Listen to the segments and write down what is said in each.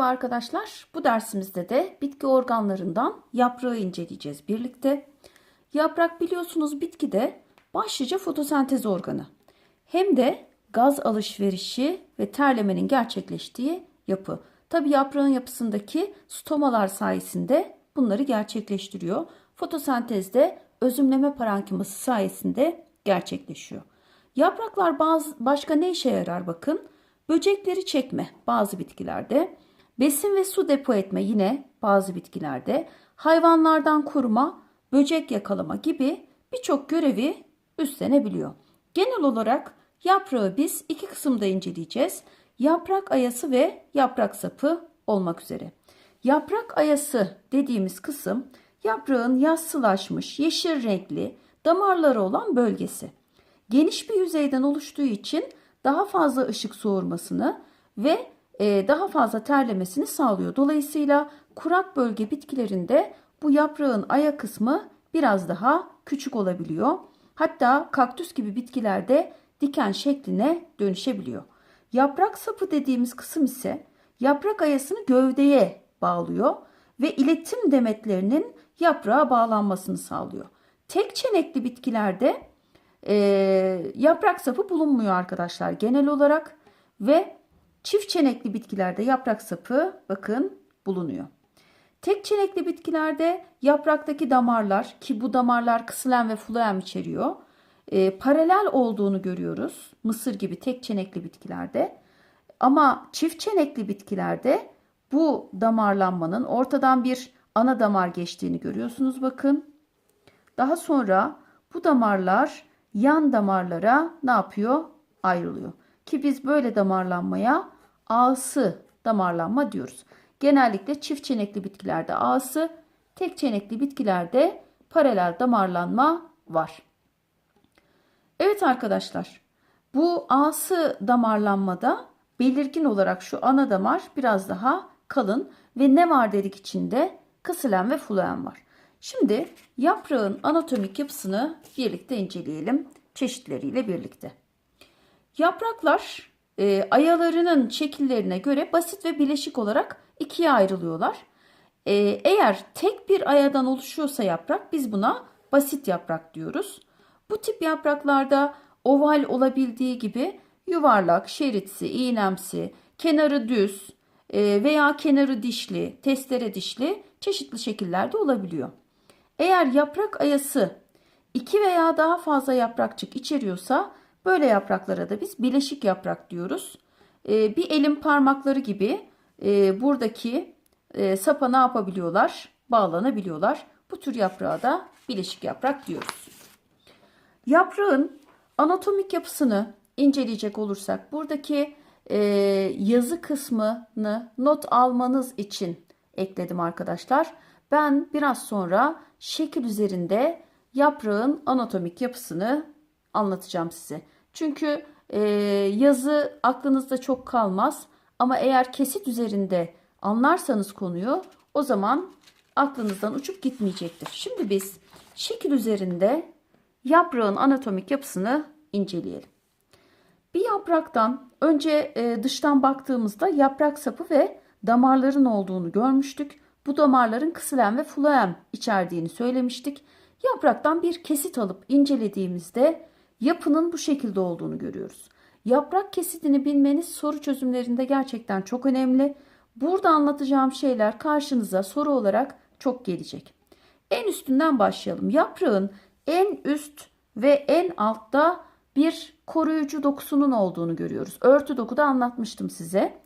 Merhaba arkadaşlar. Bu dersimizde de bitki organlarından yaprağı inceleyeceğiz birlikte. Yaprak biliyorsunuz bitkide başlıca fotosentez organı. Hem de gaz alışverişi ve terlemenin gerçekleştiği yapı. Tabi yaprağın yapısındaki stomalar sayesinde bunları gerçekleştiriyor. Fotosentezde özümleme parenkiması sayesinde gerçekleşiyor. Yapraklar bazı başka ne işe yarar bakın? Böcekleri çekme bazı bitkilerde, besin ve su depo etme yine bazı bitkilerde, hayvanlardan koruma, böcek yakalama gibi birçok görevi üstlenebiliyor. Genel olarak yaprağı biz iki kısımda inceleyeceğiz. Yaprak ayası ve yaprak sapı olmak üzere. Yaprak ayası dediğimiz kısım yaprağın yassılaşmış, yeşil renkli damarları olan bölgesi. Geniş bir yüzeyden oluştuğu için daha fazla ışık soğurmasını ve daha fazla terlemesini sağlıyor. Dolayısıyla kurak bölge bitkilerinde bu yaprağın aya kısmı biraz daha küçük olabiliyor. Hatta kaktüs gibi bitkilerde diken şekline dönüşebiliyor. Yaprak sapı dediğimiz kısım ise yaprak ayasını gövdeye bağlıyor ve iletim demetlerinin yaprağa bağlanmasını sağlıyor. Tek çenekli bitkilerde e, yaprak sapı bulunmuyor arkadaşlar genel olarak ve çift çenekli bitkilerde yaprak sapı bakın bulunuyor. Tek çenekli bitkilerde yapraktaki damarlar ki bu damarlar kısılen ve fluem içeriyor. E, paralel olduğunu görüyoruz. Mısır gibi tek çenekli bitkilerde. Ama çift çenekli bitkilerde bu damarlanmanın ortadan bir ana damar geçtiğini görüyorsunuz bakın. Daha sonra bu damarlar yan damarlara ne yapıyor? Ayrılıyor. Ki biz böyle damarlanmaya ağsı damarlanma diyoruz. Genellikle çift çenekli bitkilerde ağsı, tek çenekli bitkilerde paralel damarlanma var. Evet arkadaşlar, bu ağsı damarlanmada belirgin olarak şu ana damar biraz daha kalın ve ne var dedik içinde? Kısılen ve fluem var. Şimdi yaprağın anatomik yapısını birlikte inceleyelim çeşitleriyle birlikte. Yapraklar e, ayalarının şekillerine göre basit ve bileşik olarak ikiye ayrılıyorlar. E, eğer tek bir ayadan oluşuyorsa yaprak biz buna basit yaprak diyoruz. Bu tip yapraklarda oval olabildiği gibi yuvarlak, şeritsi, iğnemsi, kenarı düz e, veya kenarı dişli, testere dişli çeşitli şekillerde olabiliyor. Eğer yaprak ayası iki veya daha fazla yaprakçık içeriyorsa böyle yapraklara da biz bileşik yaprak diyoruz. Ee, bir elin parmakları gibi e, buradaki e, sapa ne yapabiliyorlar? Bağlanabiliyorlar. Bu tür yaprağa da bileşik yaprak diyoruz. Yaprağın anatomik yapısını inceleyecek olursak buradaki e, yazı kısmını not almanız için ekledim arkadaşlar. Ben biraz sonra şekil üzerinde yaprağın anatomik yapısını anlatacağım size. Çünkü e, yazı aklınızda çok kalmaz ama eğer kesit üzerinde anlarsanız konuyu o zaman aklınızdan uçup gitmeyecektir. Şimdi biz şekil üzerinde yaprağın anatomik yapısını inceleyelim. Bir yapraktan önce e, dıştan baktığımızda yaprak sapı ve damarların olduğunu görmüştük. Bu damarların kısılen ve fluem içerdiğini söylemiştik. Yapraktan bir kesit alıp incelediğimizde yapının bu şekilde olduğunu görüyoruz. Yaprak kesitini bilmeniz soru çözümlerinde gerçekten çok önemli. Burada anlatacağım şeyler karşınıza soru olarak çok gelecek. En üstünden başlayalım. Yaprağın en üst ve en altta bir koruyucu dokusunun olduğunu görüyoruz. Örtü dokuda anlatmıştım size.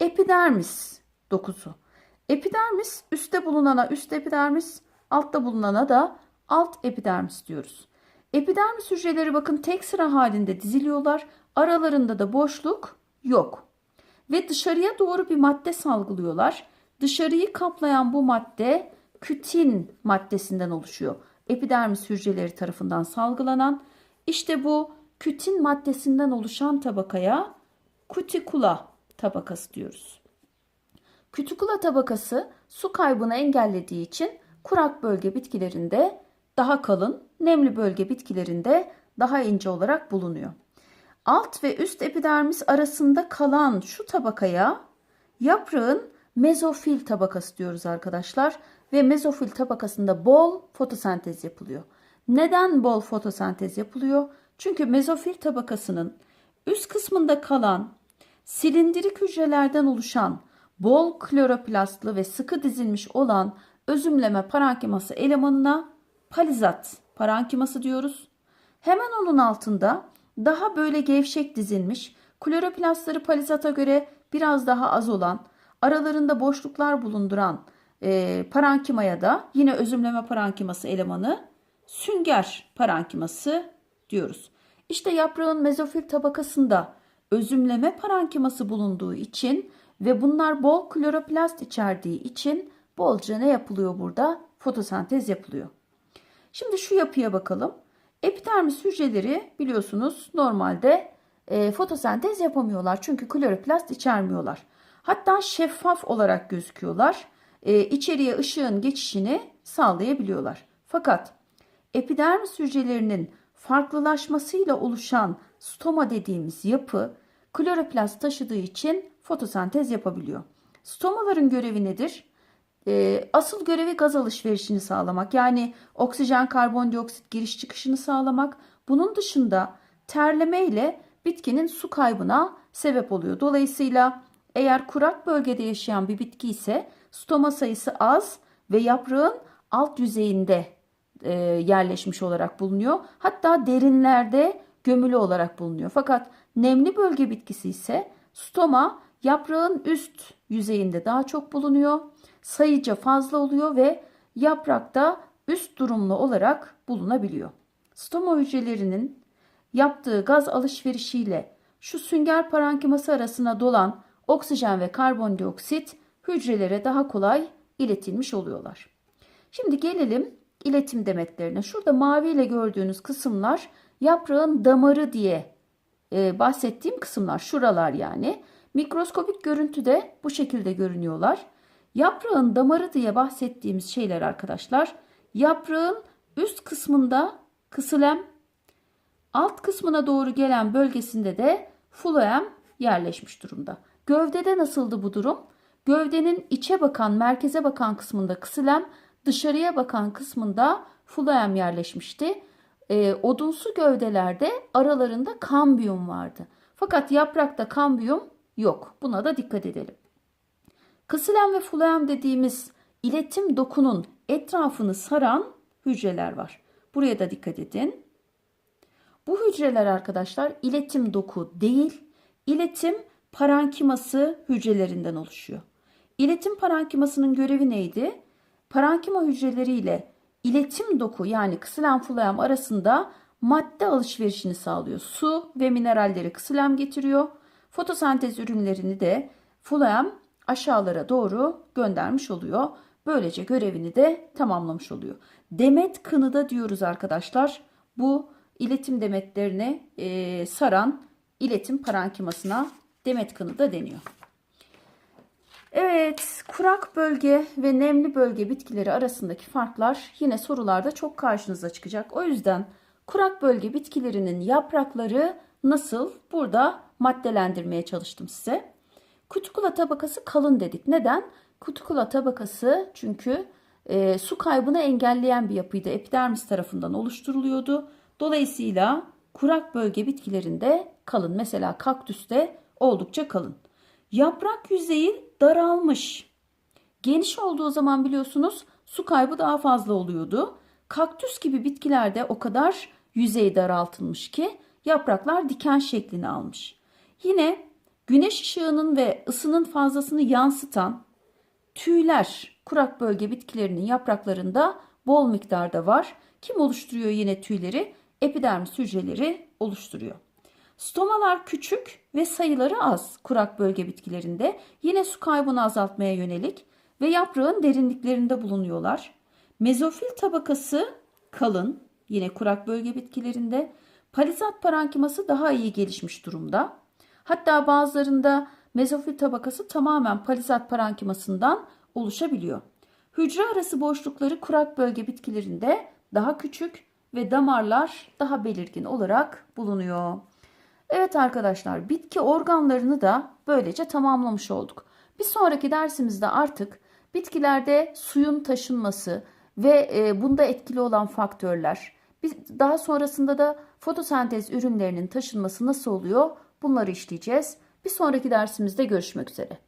Epidermis dokusu. Epidermis üstte bulunana üst epidermis, altta bulunana da alt epidermis diyoruz. Epidermis hücreleri bakın tek sıra halinde diziliyorlar. Aralarında da boşluk yok. Ve dışarıya doğru bir madde salgılıyorlar. Dışarıyı kaplayan bu madde kütin maddesinden oluşuyor. Epidermis hücreleri tarafından salgılanan işte bu kütin maddesinden oluşan tabakaya kutikula tabakası diyoruz. Kütikula tabakası su kaybını engellediği için kurak bölge bitkilerinde daha kalın, nemli bölge bitkilerinde daha ince olarak bulunuyor. Alt ve üst epidermis arasında kalan şu tabakaya yaprağın mezofil tabakası diyoruz arkadaşlar. Ve mezofil tabakasında bol fotosentez yapılıyor. Neden bol fotosentez yapılıyor? Çünkü mezofil tabakasının üst kısmında kalan silindirik hücrelerden oluşan bol kloroplastlı ve sıkı dizilmiş olan özümleme parenkiması elemanına palizat parenkiması diyoruz. Hemen onun altında daha böyle gevşek dizilmiş, kloroplastları palizata göre biraz daha az olan, aralarında boşluklar bulunduran e, parankimaya da yine özümleme parenkiması elemanı sünger parenkiması diyoruz. İşte yaprağın mezofil tabakasında özümleme parenkiması bulunduğu için ve bunlar bol kloroplast içerdiği için bolca ne yapılıyor burada? Fotosentez yapılıyor. Şimdi şu yapıya bakalım. Epidermis hücreleri biliyorsunuz normalde e, fotosentez yapamıyorlar. Çünkü kloroplast içermiyorlar. Hatta şeffaf olarak gözüküyorlar. E, içeriye ışığın geçişini sağlayabiliyorlar. Fakat epidermis hücrelerinin farklılaşmasıyla oluşan stoma dediğimiz yapı kloroplast taşıdığı için fotosentez yapabiliyor. Stomaların görevi nedir? Ee, asıl görevi gaz alışverişini sağlamak. Yani oksijen karbondioksit giriş çıkışını sağlamak. Bunun dışında terleme ile bitkinin su kaybına sebep oluyor. Dolayısıyla eğer kurak bölgede yaşayan bir bitki ise stoma sayısı az ve yaprağın alt yüzeyinde e, yerleşmiş olarak bulunuyor. Hatta derinlerde gömülü olarak bulunuyor. Fakat nemli bölge bitkisi ise stoma yaprağın üst yüzeyinde daha çok bulunuyor. Sayıca fazla oluyor ve yaprakta üst durumlu olarak bulunabiliyor. Stoma hücrelerinin yaptığı gaz alışverişiyle şu sünger parenkiması arasına dolan oksijen ve karbondioksit hücrelere daha kolay iletilmiş oluyorlar. Şimdi gelelim iletim demetlerine. Şurada maviyle gördüğünüz kısımlar yaprağın damarı diye e, bahsettiğim kısımlar. Şuralar yani. Mikroskopik görüntüde bu şekilde görünüyorlar. Yaprağın damarı diye bahsettiğimiz şeyler arkadaşlar. Yaprağın üst kısmında kısılem, alt kısmına doğru gelen bölgesinde de fuloem yerleşmiş durumda. Gövdede nasıldı bu durum? Gövdenin içe bakan, merkeze bakan kısmında kısılem, dışarıya bakan kısmında fuloem yerleşmişti. E, odunsu gövdelerde aralarında kambiyum vardı. Fakat yaprakta kambiyum yok. Buna da dikkat edelim. Kısılem ve fuloem dediğimiz iletim dokunun etrafını saran hücreler var. Buraya da dikkat edin. Bu hücreler arkadaşlar iletim doku değil, iletim parenkiması hücrelerinden oluşuyor. İletim parenkimasının görevi neydi? Parenkima hücreleriyle iletim doku yani kısılem fuloem arasında madde alışverişini sağlıyor. Su ve mineralleri kısılem getiriyor. Fotosentez ürünlerini de fuloem aşağılara doğru göndermiş oluyor. Böylece görevini de tamamlamış oluyor. Demet kını da diyoruz arkadaşlar. Bu iletim demetlerini e, saran iletim parenkimasına demet kını da deniyor. Evet, kurak bölge ve nemli bölge bitkileri arasındaki farklar yine sorularda çok karşınıza çıkacak. O yüzden kurak bölge bitkilerinin yaprakları nasıl burada maddelendirmeye çalıştım size. Kutikula tabakası kalın dedik. Neden? Kutikula tabakası çünkü e, su kaybını engelleyen bir yapıydı. Epidermis tarafından oluşturuluyordu. Dolayısıyla kurak bölge bitkilerinde kalın. Mesela kaktüste oldukça kalın. Yaprak yüzeyi daralmış. Geniş olduğu zaman biliyorsunuz su kaybı daha fazla oluyordu. Kaktüs gibi bitkilerde o kadar yüzey daraltılmış ki yapraklar diken şeklini almış. Yine güneş ışığının ve ısının fazlasını yansıtan tüyler kurak bölge bitkilerinin yapraklarında bol miktarda var. Kim oluşturuyor yine tüyleri? Epidermis hücreleri oluşturuyor. Stomalar küçük ve sayıları az kurak bölge bitkilerinde. Yine su kaybını azaltmaya yönelik ve yaprağın derinliklerinde bulunuyorlar. Mezofil tabakası kalın yine kurak bölge bitkilerinde. Palizat parenkiması daha iyi gelişmiş durumda. Hatta bazılarında mezofil tabakası tamamen palizat parenkimasından oluşabiliyor. Hücre arası boşlukları kurak bölge bitkilerinde daha küçük ve damarlar daha belirgin olarak bulunuyor. Evet arkadaşlar bitki organlarını da böylece tamamlamış olduk. Bir sonraki dersimizde artık bitkilerde suyun taşınması ve e, bunda etkili olan faktörler, daha sonrasında da fotosentez ürünlerinin taşınması nasıl oluyor? Bunları işleyeceğiz. Bir sonraki dersimizde görüşmek üzere.